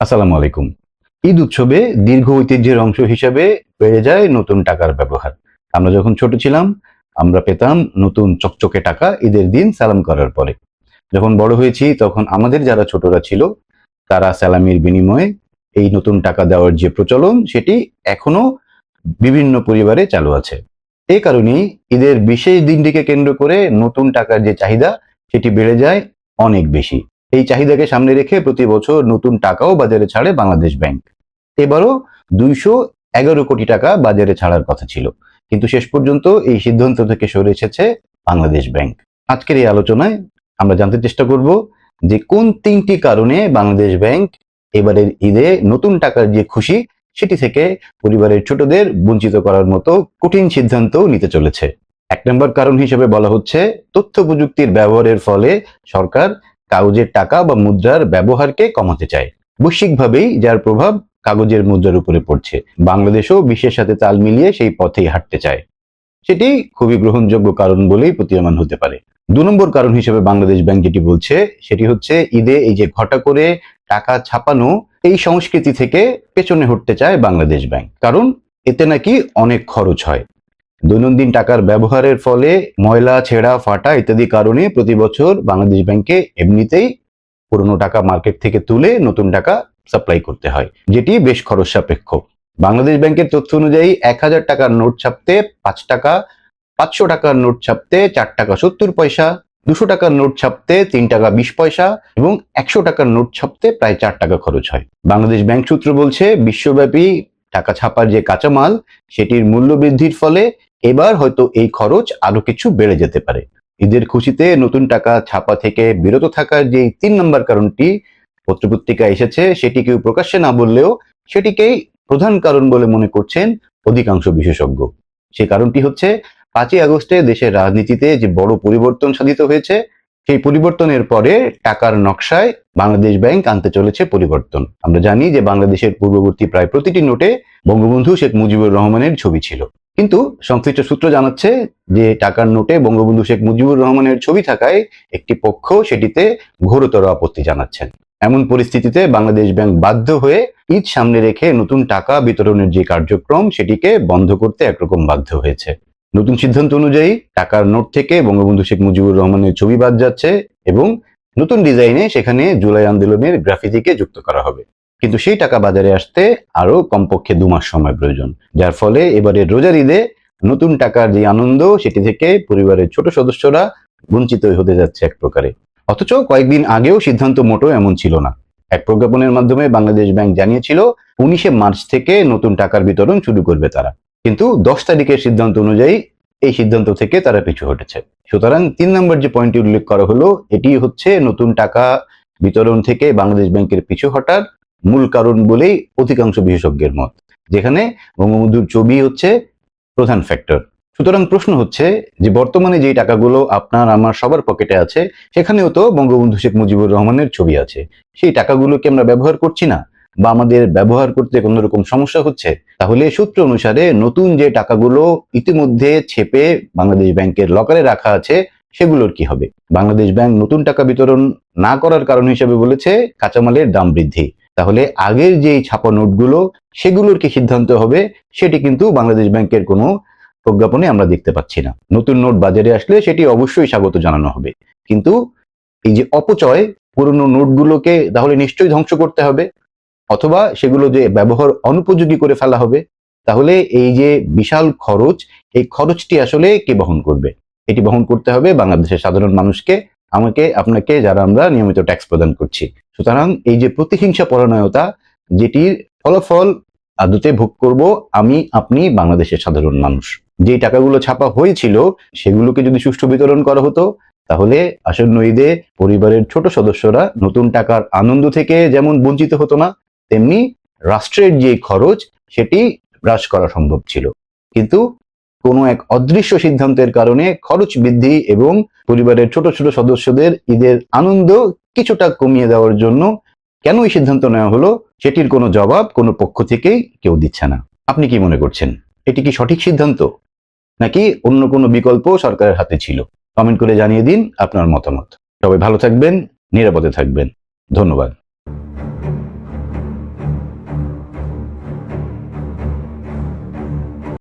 আসসালামু আলাইকুম। ঈদ উৎসবে দীর্ঘ ঐতিহ্যের অংশ হিসাবে বেড়ে যায় নতুন টাকার ব্যবহার। আমরা যখন ছোট ছিলাম, আমরা পেতাম নতুন চকচকে টাকা ঈদের দিন সালাম করার পরে। যখন বড় হয়েছি, তখন আমাদের যারা ছোটরা ছিল, তারা সালামির বিনিময়ে এই নতুন টাকা দেওয়ার যে প্রচলন, সেটি এখনও বিভিন্ন পরিবারে চালু আছে। এই কারণেই ঈদের বিশেষ দিনটিকে কেন্দ্র করে নতুন টাকার যে চাহিদা, সেটি বেড়ে যায় অনেক বেশি। এই চাহিদাকে সামনে রেখে প্রতি বছর নতুন টাকাও বাজারে ছাড়ে বাংলাদেশ ব্যাংক। এবারও দুইশো এগারো কোটি টাকা বাজারে ছাড়ার কথা ছিল, কিন্তু শেষ পর্যন্ত এই সিদ্ধান্ত থেকে সরে এসেছে বাংলাদেশ ব্যাংক। আজকের এই আলোচনায় আমরা জানতে চেষ্টা করব যে কোন তিনটি কারণে বাংলাদেশ ব্যাংক এবারের ঈদে নতুন টাকার যে খুশি, সেটি থেকে পরিবারের ছোটদের বঞ্চিত করার মতো কঠিন সিদ্ধান্ত নিতে চলেছে। এক নম্বর কারণ হিসেবে বলা হচ্ছে, তথ্য প্রযুক্তির ব্যবহারের ফলে সরকার কাগজের টাকা বা মুদ্রার ব্যবহারকে কমাতে চায়। বৈশ্বিকভাবেই যার প্রভাব কাগজের মুদ্রার উপরে পড়ছে। বাংলাদেশও বিশ্বের সাথে তাল মিলিয়ে সেই পথেই হাঁটতে চায়। সেটি খুবই গ্রহণযোগ্য কারণ বলেই প্রতীয়মান হতে পারে। দু নম্বর কারণ হিসেবে বাংলাদেশ ব্যাংক যেটি বলছে, সেটি হচ্ছে ঈদে এই যে ঘটা করে টাকা ছাপানো, এই সংস্কৃতি থেকে পেছনে হটতে চায় বাংলাদেশ ব্যাংক। কারণ এতে নাকি অনেক খরচ হয়। দৈনন্দিন টাকার ব্যবহারের ফলে ময়লা, ছেঁড়া, ফাটা ইত্যাদি কারণে প্রতি বছর বাংলাদেশ ব্যাংকে এমনিতেই পুরনো টাকা মার্কেট থেকে তুলে নতুন টাকা সাপ্লাই করতে হয়, যেটি বেশ খরচ সাপেক্ষ। বাংলাদেশ ব্যাংকের তথ্য অনুযায়ী এক হাজার টাকার নোট ছাপতে পাঁচ টাকা, পাঁচশো টাকার নোট ছাপতে চার টাকা সত্তর পয়সা, দুশো টাকার নোট ছাপতে তিন টাকা বিশ পয়সা এবং একশো টাকার নোট ছাপতে প্রায় চার টাকা খরচ হয়। বাংলাদেশ ব্যাংক সূত্র বলছে, বিশ্বব্যাপী টাকা ছাপার যে কাঁচামাল, সেটির মূল্য বৃদ্ধির ফলে এবার হয়তো এই খরচ আরও কিছু বেড়ে যেতে পারে। ঈদের খুশিতে নতুন টাকা ছাপা থেকে বিরত থাকার যে তিন নম্বর কারণটি পত্রপত্রিকা এসেছে, সেটি কেউ প্রকাশ্যে না বললেও সেটিকেই প্রধান কারণ বলে মনে করছেন অধিকাংশ বিশেষজ্ঞ। সেই কারণটি হচ্ছে পাঁচই আগস্টে দেশের রাজনীতিতে যে বড় পরিবর্তন সাধিত হয়েছে, সেই পরিবর্তনের পরে টাকার নকশায় বাংলাদেশ ব্যাংক আনতে চলেছে পরিবর্তন। আমরা জানি যে বাংলাদেশের পূর্ববর্তী প্রায় প্রতিটি নোটে বঙ্গবন্ধু শেখ মুজিবুর রহমানের ছবি ছিল। কিন্তু সংশ্লিষ্ট সূত্র জানাচ্ছে যে টাকার নোটে বঙ্গবন্ধু শেখ মুজিবুর রহমানের ছবি থাকায় একটি পক্ষ সেটিতে ঘোরতর আপত্তি জানাচ্ছেন। এমন পরিস্থিতিতে বাংলাদেশ ব্যাংক বাধ্য হয়ে ঈদ সামনে রেখে নতুন টাকা বিতরণের যে কার্যক্রম, সেটিকে বন্ধ করতে একরকম বাধ্য হয়েছে। নতুন সিদ্ধান্ত অনুযায়ী টাকার নোট থেকে বঙ্গবন্ধু শেখ মুজিবুর রহমানের ছবি বাদ যাচ্ছে এবং নতুন ডিজাইনে সেখানে জুলাই আন্দোলনের গ্রাফিতিকে যুক্ত করা হবে। কিন্তু সেই টাকা বাজারে আসতে আরও কমপক্ষে দু মাস সময় প্রয়োজন। যার ফলে এবারে রোজার ঈদে নতুন টাকার যে আনন্দ, সেটি থেকে পরিবারের ছোট সদস্যরা বঞ্চিত হতে যাচ্ছে এক প্রকারে। অথচ কয়েকদিন আগেও সিদ্ধান্ত মোটো এমন ছিল না। এক প্রজ্ঞাপনের মাধ্যমে বাংলাদেশ ব্যাংক জানিয়েছিল, উনিশে মার্চ থেকে নতুন টাকার বিতরণ শুরু করবে তারা। কিন্তু দশ তারিখের সিদ্ধান্ত অনুযায়ী এই সিদ্ধান্ত থেকে তারা পিছু হটেছে। সুতরাং তিন নম্বর যে পয়েন্টটি উল্লেখ করা হলো এটি হচ্ছে নতুন টাকা বিতরণ থেকে বাংলাদেশ ব্যাংকের পিছু হটার মূল কারণ বলেই অধিকাংশ বিশেষজ্ঞের মত, যেখানে বঙ্গবন্ধুর ছবি হচ্ছে প্রধান ফ্যাক্টর সুতরাং প্রশ্ন হচ্ছে যে বর্তমানে যেই টাকাগুলো আপনার আমার সবার পকেটে আছে, সেখানেও তো বঙ্গবন্ধু শেখ মুজিবুর রহমানের ছবি আছে। সেই টাকাগুলোকে আমরা ব্যবহার করছি না বা আমাদের ব্যবহার করতে কোনো রকম সমস্যা হচ্ছে? তাহলে সূত্র অনুসারে নতুন যে টাকাগুলো ইতিমধ্যে ছেপে বাংলাদেশ ব্যাংকের লকারে রাখা আছে, সেগুলোর কি হবে? বাংলাদেশ ব্যাংক নতুন টাকা বিতরণ না করার কারণ হিসেবে বলেছে, কাঁচামালের দাম বৃদ্ধি। তাহলে আগের যে ছাপা নোটগুলো, সেগুলোর কি সিদ্ধান্ত হবে, সেটি কিন্তু বাংলাদেশ ব্যাংকের কোনো প্রজ্ঞাপনে আমরা দেখতে পাচ্ছি না। নতুন নোট বাজারে আসলে সেটি অবশ্যই স্বাগত জানানো হবে। কিন্তু এই যে অপচয়, পুরনো নোটগুলোকে তাহলে নিশ্চয়ই ধ্বংস করতে হবে, অথবা সেগুলো যে ব্যবহার অনুপযোগী করে ফেলা হবে, তাহলে এই যে বিশাল খরচ, এই খরচটি আসলে কে বহন করবে? এটি বহন করতে হবে বাংলাদেশের সাধারণ মানুষকে আমাকে, আপনাকে যারা আমরা নিয়মিত ট্যাক্স প্রদান করছি। সুতরাং এই যে প্রতিহিংসা পরায়ণতা যেটির ফলাফল আদতে ভোগ করব আমি, আপনি বাংলাদেশের সাধারণ মানুষ। যে টাকাগুলো ছাপা হয়েছিল, সেগুলোকে যদি সুষ্ঠু বিতরণ করা হতো, তাহলে আসন্ন ঈদে পরিবারের ছোট সদস্যরা নতুন টাকার আনন্দ থেকে যেমন বঞ্চিত হতো না, তেমনি রাষ্ট্রের যে খরচ, সেটি হ্রাস করা সম্ভব ছিল। কিন্তু কোনো এক অদৃশ্য সিদ্ধান্তের কারণে খরচ বৃদ্ধি এবং পরিবারের ছোট ছোট সদস্যদের ঈদের আনন্দ কিছুটা কমিয়ে দেওয়ার জন্য কেন এই সিদ্ধান্ত নেওয়া হলো, সেটির কোনো জবাব কোনো পক্ষ থেকেই কেউ দিচ্ছে না। আপনি কি মনে করছেন? এটি কি সঠিক সিদ্ধান্ত? নাকি অন্য কোনো বিকল্প সরকারের হাতে ছিল? কমেন্ট করে জানিয়ে দিন আপনার মতামত। সবাই ভালো থাকবেন, নিরাপদে থাকবেন। ধন্যবাদ।